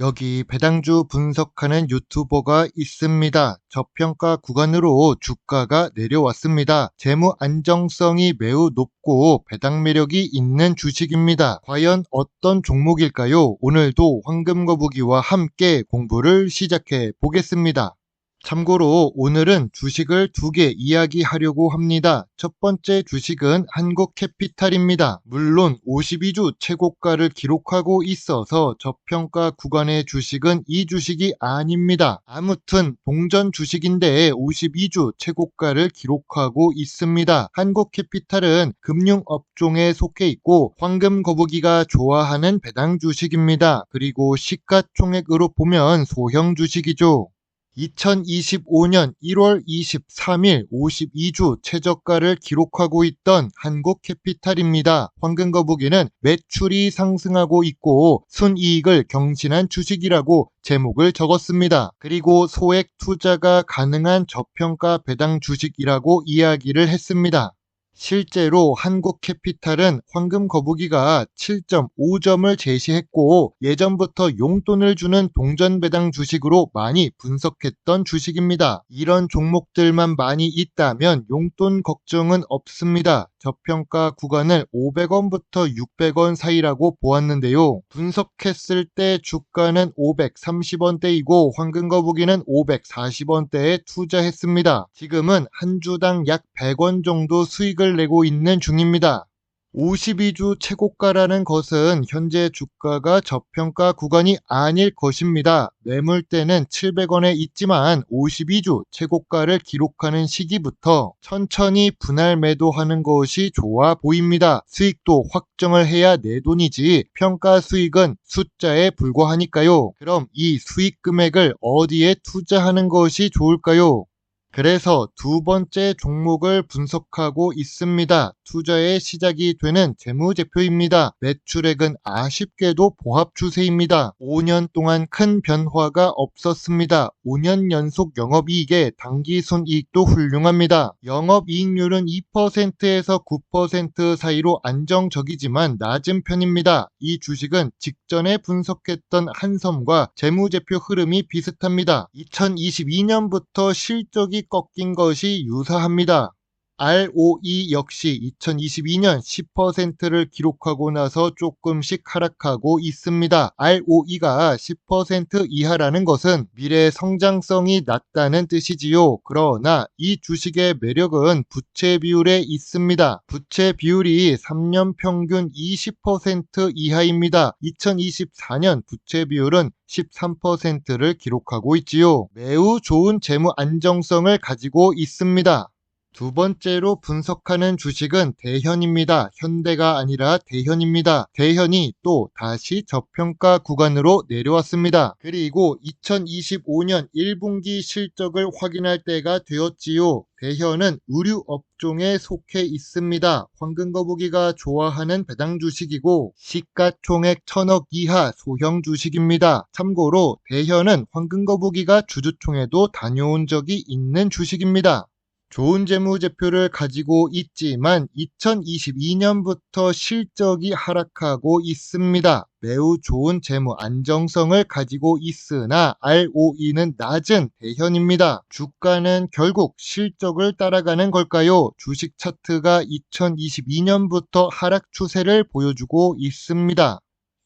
여기 배당주 분석하는 유튜버가 있습니다. 저평가 구간으로 주가가 내려왔습니다. 재무 안정성이 매우 높고 배당 매력이 있는 주식입니다. 과연 어떤 종목일까요? 오늘도 황금 거북이와 함께 공부를 시작해 보겠습니다. 참고로 오늘은 주식을 두 개 이야기하려고 합니다. 첫 번째 주식은 한국캐피탈입니다. 물론 52주 최고가를 기록하고 있어서 저평가 구간의 주식은 이 주식이 아닙니다. 아무튼 동전 주식인데 52주 최고가를 기록하고 있습니다. 한국캐피탈은 금융업종에 속해 있고 황금 거북이가 좋아하는 배당 주식입니다. 그리고 시가총액으로 보면 소형 주식이죠. 2025년 1월 23일 52주 최저가를 기록하고 있던 한국 캐피탈입니다. 황금거북이는 매출이 상승하고 있고 순이익을 경신한 주식이라고 제목을 적었습니다. 그리고 소액 투자가 가능한 저평가 배당 주식이라고 이야기를 했습니다. 실제로 한국 캐피탈은 황금 거북이가 7.5점을 제시했고 예전부터 용돈을 주는 동전 배당 주식으로 많이 분석했던 주식입니다. 이런 종목들만 많이 있다면 용돈 걱정은 없습니다. 저평가 구간을 500원부터 600원 사이라고 보았는데요. 분석했을 때 주가는 530원대이고 황금거북이는 540원대에 투자했습니다. 지금은 한 주당 약 100원 정도 수익을 내고 있는 중입니다. 52주 최고가라는 것은 현재 주가가 저평가 구간이 아닐 것입니다. 매물대는 700원에 있지만 52주 최고가를 기록하는 시기부터 천천히 분할 매도하는 것이 좋아 보입니다. 수익도 확정을 해야 내 돈이지 평가 수익은 숫자에 불과하니까요. 그럼 이 수익 금액을 어디에 투자하는 것이 좋을까요? 그래서 두 번째 종목을 분석하고 있습니다. 투자의 시작이 되는 재무제표입니다. 매출액은 아쉽게도 보합 추세입니다. 5년 동안 큰 변화가 없었습니다. 5년 연속 영업이익에 당기순이익도 훌륭합니다. 영업이익률은 2%에서 9% 사이로 안정적이지만 낮은 편입니다. 이 주식은 직전에 분석했던 한섬과 재무제표 흐름이 비슷합니다. 2022년부터 실적이 꺾인 것이 유사합니다. ROE 역시 2022년 10%를 기록하고 나서 조금씩 하락하고 있습니다. ROE가 10% 이하라는 것은 미래 성장성이 낮다는 뜻이지요. 그러나 이 주식의 매력은 부채 비율에 있습니다. 부채 비율이 3년 평균 20% 이하입니다. 2024년 부채 비율은 13%를 기록하고 있지요. 매우 좋은 재무 안정성을 가지고 있습니다. 두 번째로 분석하는 주식은 대현입니다. 현대가 아니라 대현입니다. 대현이 또 다시 저평가 구간으로 내려왔습니다. 그리고 2025년 1분기 실적을 확인할 때가 되었지요. 대현은 의류 업종에 속해 있습니다. 황금거북이가 좋아하는 배당 주식이고 시가총액 천억 이하 소형 주식입니다. 참고로 대현은 황금거북이가 주주총회도 다녀온 적이 있는 주식입니다. 좋은 재무제표를 가지고 있지만 2022년부터 실적이 하락하고 있습니다. 매우 좋은 재무 안정성을 가지고 있으나 ROE는 낮은 대현입니다. 주가는 결국 실적을 따라가는 걸까요? 주식 차트가 2022년부터 하락 추세를 보여주고 있습니다.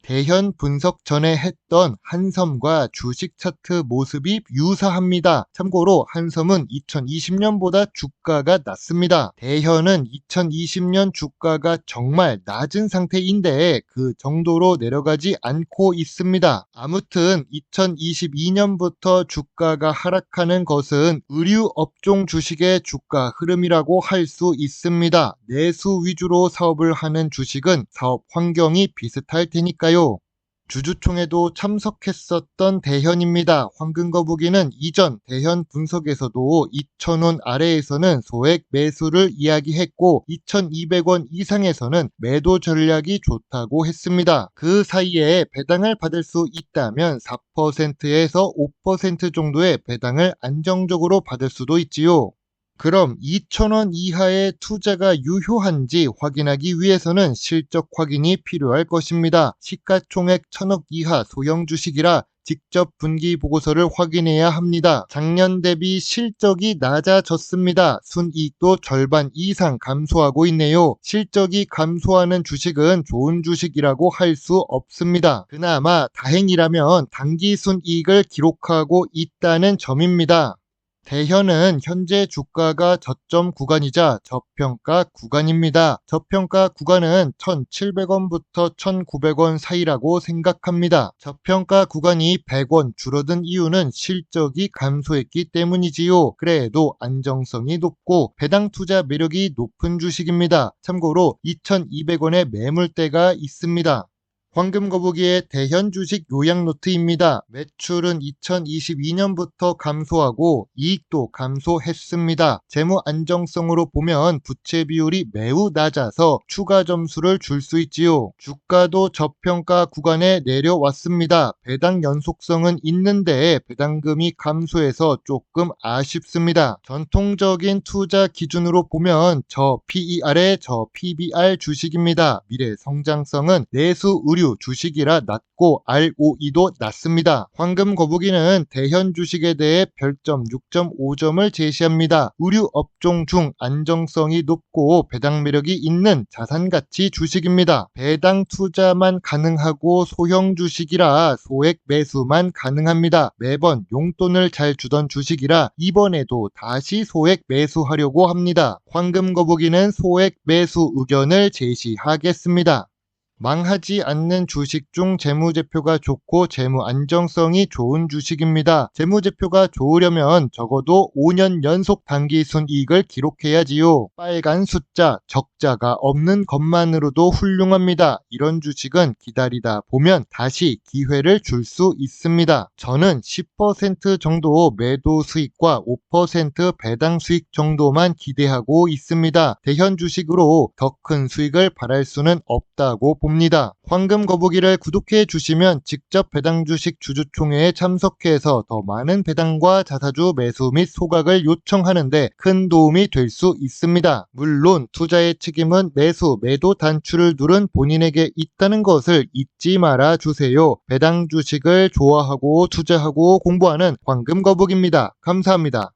대현 분석 전에 했던 한섬과 주식 차트 모습이 유사합니다. 참고로 한섬은 2020년보다 주가가 낮습니다. 대현은 2020년 주가가 정말 낮은 상태인데 그 정도로 내려가지 않고 있습니다. 아무튼 2022년부터 주가가 하락하는 것은 의류 업종 주식의 주가 흐름이라고 할 수 있습니다. 내수 위주로 사업을 하는 주식은 사업 환경이 비슷할 테니까요. 있을까요? 주주총회도 참석했었던 대현입니다. 황금거북이는 이전 대현 분석에서도 2,000원 아래에서는 소액 매수를 이야기했고 2,200원 이상에서는 매도 전략이 좋다고 했습니다. 그 사이에 배당을 받을 수 있다면 4%에서 5% 정도의 배당을 안정적으로 받을 수도 있지요. 그럼 2천원 이하의 투자가 유효한지 확인하기 위해서는 실적 확인이 필요할 것입니다. 시가총액 천억 이하 소형 주식이라 직접 분기 보고서를 확인해야 합니다. 작년 대비 실적이 낮아졌습니다. 순이익도 절반 이상 감소하고 있네요. 실적이 감소하는 주식은 좋은 주식이라고 할 수 없습니다. 그나마 다행이라면 단기 순이익을 기록하고 있다는 점입니다. 대현은 현재 주가가 저점 구간이자 저평가 구간입니다. 저평가 구간은 1,700원부터 1,900원 사이라고 생각합니다. 저평가 구간이 100원 줄어든 이유는 실적이 감소했기 때문이지요. 그래도 안정성이 높고 배당 투자 매력이 높은 주식입니다. 참고로 2,200원의 매물대가 있습니다. 황금 거북이의 대현 주식 요약 노트입니다. 매출은 2022년부터 감소하고 이익도 감소했습니다. 재무 안정성으로 보면 부채 비율이 매우 낮아서 추가 점수를 줄 수 있지요. 주가도 저평가 구간에 내려왔습니다. 배당 연속성은 있는데 배당금이 감소해서 조금 아쉽습니다. 전통적인 투자 기준으로 보면 저 PER의 저 PBR 주식입니다. 미래 성장성은 내수 의류 주류 주식이라 낮고 ROE도 낮습니다. 황금 거북이는 대현 주식에 대해 별점 6.5점을 제시합니다. 의류 업종 중 안정성이 높고 배당 매력이 있는 자산 가치 주식입니다. 배당 투자만 가능하고 소형 주식이라 소액 매수만 가능합니다. 매번 용돈을 잘 주던 주식이라 이번에도 다시 소액 매수하려고 합니다. 황금 거북이는 소액 매수 의견을 제시하겠습니다. 망하지 않는 주식 중 재무제표가 좋고 재무 안정성이 좋은 주식입니다. 재무제표가 좋으려면 적어도 5년 연속 단기 순이익을 기록해야지요. 빨간 숫자, 적자가 없는 것만으로도 훌륭합니다. 이런 주식은 기다리다 보면 다시 기회를 줄 수 있습니다. 저는 10% 정도 매도 수익과 5% 배당 수익 정도만 기대하고 있습니다. 대현 주식으로 더 큰 수익을 바랄 수는 없다고 봅니다. 황금 거북이를 구독해 주시면 직접 배당 주식 주주총회에 참석해서 더 많은 배당과 자사주 매수 및 소각을 요청하는데 큰 도움이 될 수 있습니다. 물론 투자의 책임은 매수, 매도 단추를 누른 본인에게 있다는 것을 잊지 말아 주세요. 배당 주식을 좋아하고 투자하고 공부하는 황금 거북입니다. 감사합니다.